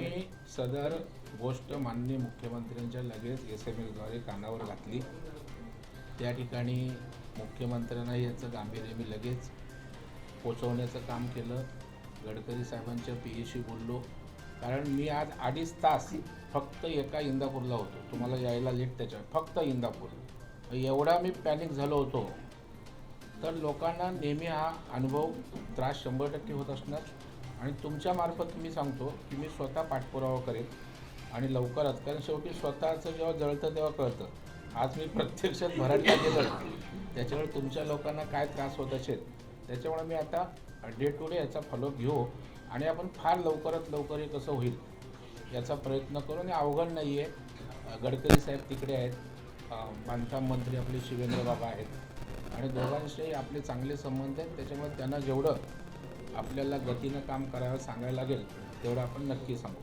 मी सदर गोष्ट माननीय मुख्यमंत्र्यांच्या लगेच एस एम एसद्वारे कानावर घातली. त्या ठिकाणी मुख्यमंत्र्यांना याचं गांभीर्य मी लगेच पोचवण्याचं काम केलं. गडकरी साहेबांच्या पीएशी बोललो. कारण मी आज अडीच तास फक्त एका इंदापूरला होतो. तुम्हाला यायला लेट त्याच्या फक्त इंदापूर. एवढा मी पॅनिक झालो होतो. तर लोकांना नेहमी हा अनुभव त्रास शंभर टक्के होत असणार. आणि तुमच्या मार्फत मी सांगतो की मी स्वतः पाठपुरावा करेन आणि लवकरच कारण शेवटी स्वतःचं जेव्हा जळतं तेव्हा कळतं. आज मी प्रत्यक्षात भराडला गेलं त्याच्यामुळे तुमच्या लोकांना काय त्रास होत असेल त्याच्यामुळे मी आता डे टू डे याचा फॉलो घेऊ आणि आपण फार लवकरात लवकर हे कसं होईल याचा प्रयत्न करू आणि अवघड नाही आहे गडकरी साहेब तिकडे आहेत. बांधकाम मंत्री आपले शिवेंद्र बाबा आहेत. आणि दोघांशी आपले चांगले संबंध आहेत. त्याच्यामुळे त्यांना जेवढं आपल्याला गतीनं काम करायला सांगायला लागेल तेवढं आपण नक्की सांगू.